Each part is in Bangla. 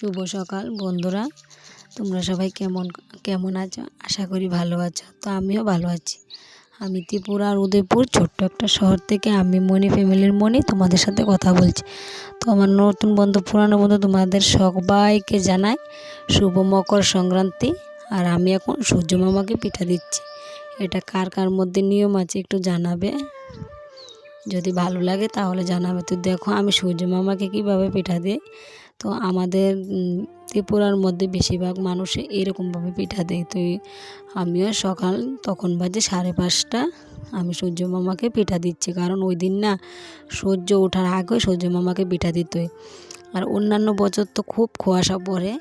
শুভ সকাল, বন্ধুরা। তোমরা সবাই কেমন কেমন আছো? আশা করি ভালো আছো। তো আমিও ভালো আছি। আমি ত্রিপুরা ত্রিপুরার উদয়পুর, ছোট্ট একটা শহর থেকে আমি মনি ফ্যামিলির মনি তোমাদের সাথে কথা বলছি। তো আমার নতুন বন্ধু, পুরানো বন্ধু তোমাদের সবাইকে জানাই শুভ মকর সংক্রান্তি। আর আমি এখন সূর্য মামাকে পিঠা দিচ্ছি। এটা কার কার মধ্যে নিয়ম আছে একটু জানাবে। যদি ভালো লাগে তাহলে জানাবে। তো দেখো, আমি সূর্য মামাকে কীভাবে পিঠা দিই? তো আমাদের ত্রিপুরার মধ্যে বেশিরভাগ মানুষ এরকমভাবে পিঠা দেয়। তো আমিও সকাল তখন বাজে সাড়ে পাঁচটা, আমি সূর্য মামাকে পিঠা দিচ্ছি। কারণ ওই দিন না সূর্য ওঠার আগে সূর্য মামাকে পিঠা দিতে আর অন্যান্য বছর তো খুব কুয়াশা পড়ে,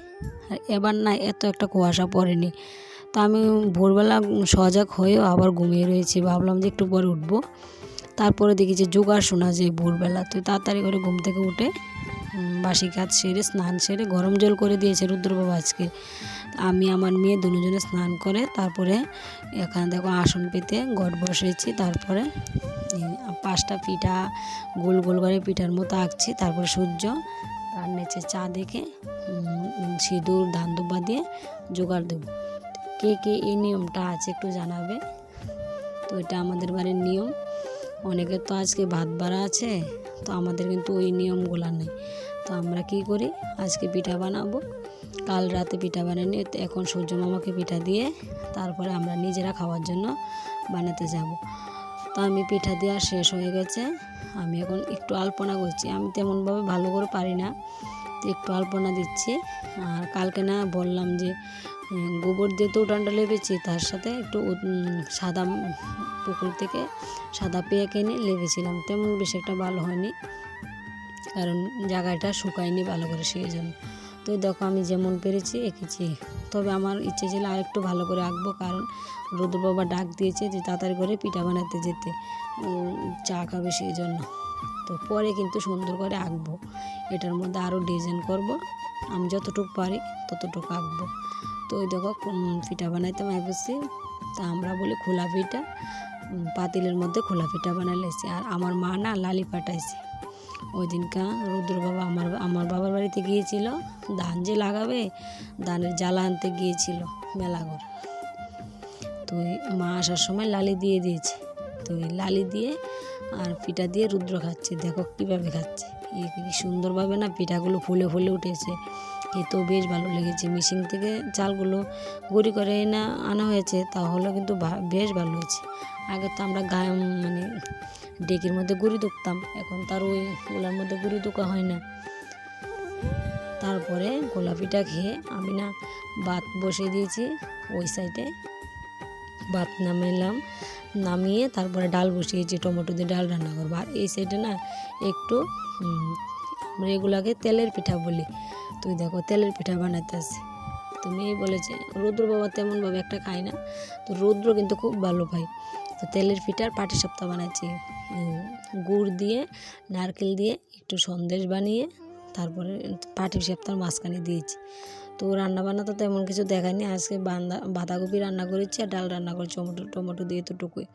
আর এবার না এত একটা কুয়াশা পড়েনি। তো আমি ভোরবেলা সজাগ হয়েও আবার ঘুমিয়ে রয়েছি, ভাবলাম যে একটু পরে উঠবো। তারপরে দেখি যে শোনা যায় ভোরবেলা। তো তাড়াতাড়ি করে ঘুম থেকে উঠে বাসি কাজ সেরে, স্নান সেরে, গরম জল করে দিয়েছে রুদ্রবাবু আজকে। আমি আমার মেয়ে দুজনে স্নান করে, তারপরে এখানে দেখো আসন পেতে গড় বসেছি, তারপরে পাঁচটা পিঠা, গোল গোল করে পিঠার মতো আঁকছি, তারপরে সূর্য তার নিচে চা দেখে সিঁদুর, ধান দুব্বা দিয়ে জোগাড় দেবো। কে কে এই নিয়মটা আছে একটু জানাবে? তো এটা আমাদের বাড়ির নিয়ম। অনেকের তো আজকে ভাত বাড়া আছে, তো আমাদের কিন্তু ওই নিয়মগুলো নেই। তো আমরা কি করি, আজকে পিঠা বানাবো, কাল রাতে পিঠা বানিয়ে এখন সূর্য মামাকে পিঠা দিয়ে তারপরে আমরা নিজেরা খাওয়ার জন্য বানাতে যাব। তো আমি পিঠা দেওয়া শেষ হয়ে গেছে, আমি এখন একটু আলপনা করছি। আমি তেমনভাবে ভালো করে পারি না একটু আলপনা দিচ্ছি। আর কালকে না বললাম যে গোবর দিয়ে তো উঠানটা লেপেছি তার সাথে একটু সাদা পুকুর থেকে সাদা পেঁয়া কিনে লেগেছিলাম তেমন বেশি একটা ভালো হয়নি, কারণ জায়গাটা শুকায়নি ভালো করে সেই জন্য তো দেখো আমি যেমন পেরেছি এঁকেছি। তবে আমার ইচ্ছে ছিল আর একটু ভালো করে আঁকবো, কারণ রুদ্র বাবা ডাক দিয়েছে যে তাড়াতাড়ি করে পিঠা বানাতে যেতে। চা খাবে সেই জন্য। তো পরে কিন্তু সুন্দর করে আঁকবো। এটার মধ্যে আরও ডিজাইন করব। আমি যতটুকু পারি ততটুকু আঁকবো। তো ওই দেখো পিঠা বানাইতে আমি বসছি তা আমরা বলি খোলা পিঠা পাতিলের মধ্যে খোলা পিঠা বানাইলেছি আর আমার মা না লালি পাঠাইছে। ওই দিনকা রুদ্র বাবা আমার আমার বাবার বাড়িতে গিয়েছিল। ধান যে লাগাবে, ধানের জ্বালা আনতে গিয়েছিল মেলাঘর তো মা আসার সময় লালি দিয়ে দিয়েছে। তো লালি দিয়ে আর পিঠা দিয়ে রুদ্র খাচ্ছে। দেখো কীভাবে খাচ্ছে। কি সুন্দরভাবে না পিঠাগুলো ফুলে ফুলে উঠেছে। খেতেও বেশ ভালো লেগেছে। মেশিন থেকে চালগুলো গুঁড়ি করে না আনা হয়েছে তাহলে কিন্তু বেশ ভালো হয়েছে। আগে তো আমরা গায়ে মানে ডেকের মধ্যে গুঁড়ি দুকতাম এখন তার ওই গোলার মধ্যে গুঁড়ি দুকা হয় না। তারপরে গোলাপিটা খেয়ে আমি না ভাত বসিয়ে দিয়েছি ওই সাইডে। ভাত নামাইলাম, নামিয়ে তারপরে ডাল বসিয়েছি টমেটো দিয়ে ডাল রান্না করব। আর এই সাইডে না একটু এগুলাকে তেলের পিঠা বলি। তুই দেখো তেলের পিঠা বানাতে আসে তো মেয়ে বলেছে রৌদ্র বাবা তেমনভাবে একটা খায় না, তো রৌদ্র কিন্তু খুব ভালো পাই তো তেলের পিঠার পাটি সপ্তাহ বানাচ্ছি গুড় দিয়ে, নারকেল দিয়ে একটু সন্দেশ বানিয়ে, তারপরে পাটি সপ্তাহ মাঝখানে দিয়েছি। তো রান্নাবান্না তো তেমন কিছু দেখায়নি। আজকে বান্দা, বাঁধাকপি রান্না করেছি আর ডাল রান্না করেছি, টমেটো টমেটো দিয়ে তো টুকুই।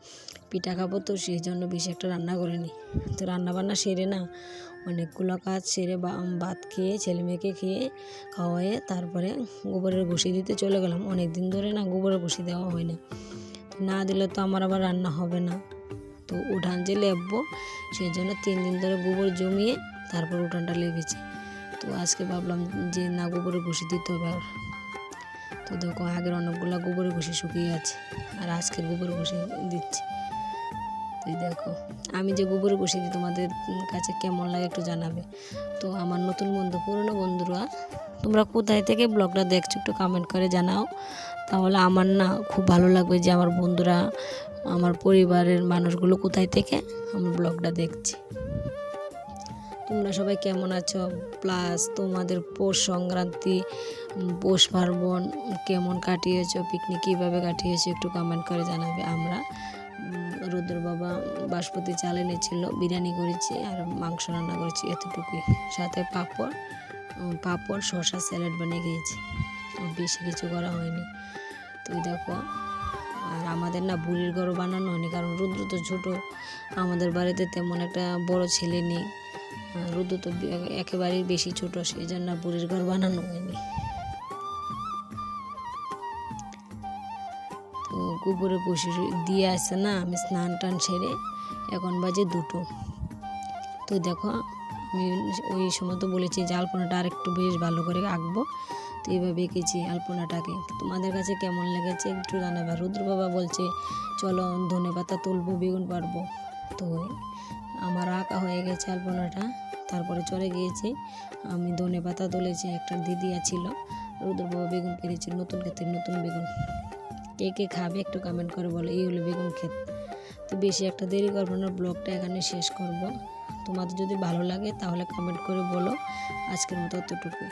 পিঠা খাব তো, সেই জন্য বেশি একটা রান্না করিনি। তো রান্নাবান্না সেরে না, অনেকগুলো কাজ সেরে ভাত খেয়ে, ছেলে মেয়েকে খেয়ে খাওয়ায়ে তারপরে গোবরের ঘষি দিতে চলে গেলাম। অনেক দিন ধরে না গোবরের ঘষি দেওয়া হয় না। না দিলে তো আমার আবার রান্না হবে না। তো উঠান যে লেপবো, সেই জন্য তিন দিন ধরে গোবর জমিয়ে তারপর উঠানটা লেপেছি তো আজকে ভাবলাম যে না, গোবরে ঘষি দিতে হবে আর। তো দেখো, আগের অনেকগুলো গোবরে ঘষি শুকিয়ে আছে আর আজকের গোবরে ঘষি দিচ্ছি। তুই দেখো, আমি যে গোবরে ঘষি দিই তোমাদের কাছে কেমন লাগে একটু জানাবে। তো আমার নতুন বন্ধু, পুরনো বন্ধুরা, তোমরা কোথায় থেকে ব্লগটা দেখছ একটু কমেন্ট করে জানাও। তাহলে আমার না খুব ভালো লাগবে যে আমার বন্ধুরা, আমার পরিবারের মানুষগুলো কোথায় থেকে আমার ব্লগটা দেখছে। তোমরা সবাই কেমন আছো? প্লাস তোমাদের পৌষ সংক্রান্তি পৌষ পার্বণ কেমন কাটিয়েছো? পিকনিক কীভাবে কাটিয়েছো? একটু কমেন্ট করে জানাবে আমরা। রুদ্র বাবা বাসপতি চাল এনেছিল, বিরিয়ানি করেছি আর মাংস রান্না করেছি এতটুকুই। সাথে পাঁপড় পাঁপড়, শসা স্যালাড বানিয়ে খেয়েছি। বেশি কিছু করা হয়নি। তুই দেখো, আর আমাদের না বুড়ির ঘর বানানো হয়নি, কারণ রুদ্র তো ছোটো। আমাদের বাড়িতে তেমন একটা বড় ছেলে নেই। আর রুদ্র তো একেবারেই বেশি ছোট, সেই জন্য বুড়ির ঘর বানানো হয়নি। তো গোবরে পশু দিয়ে আসছে না, আমি স্নান টান সেরে এখন বাজে দুটো। তো দেখো, আমি ওই সময় তো বলেছি যে আলপনাটা আর একটু বেশ ভালো করে আঁকবো। তো এইভাবে এঁকেছি আলপনাটাকে। তোমাদের কাছে কেমন লেগেছে একটু জানাবে। রুদ্র বাবা বলছে, চলো ধনে পাতা তুলবো, বেগুন পারব তো আমার আঁকা হয়ে গেছে আলপনাটা। তারপরে চলে গিয়েছি, আমি ধনে পাতা তুলেছি, একটা দিদি ছিল রুদ্র বাবা বেগুন পেরেছে, নতুন ক্ষেতের নতুন বেগুন। কে কে খাবে একটু কমেন্ট করে বলো, এই হলো বেগুন ক্ষেত। তো বেশি একটা দেরি করব না, ব্লগটা এখানে শেষ করব। তোমাদের যদি ভালো লাগে তাহলে কমেন্ট করে বলো। আজকের মতো অতটুকু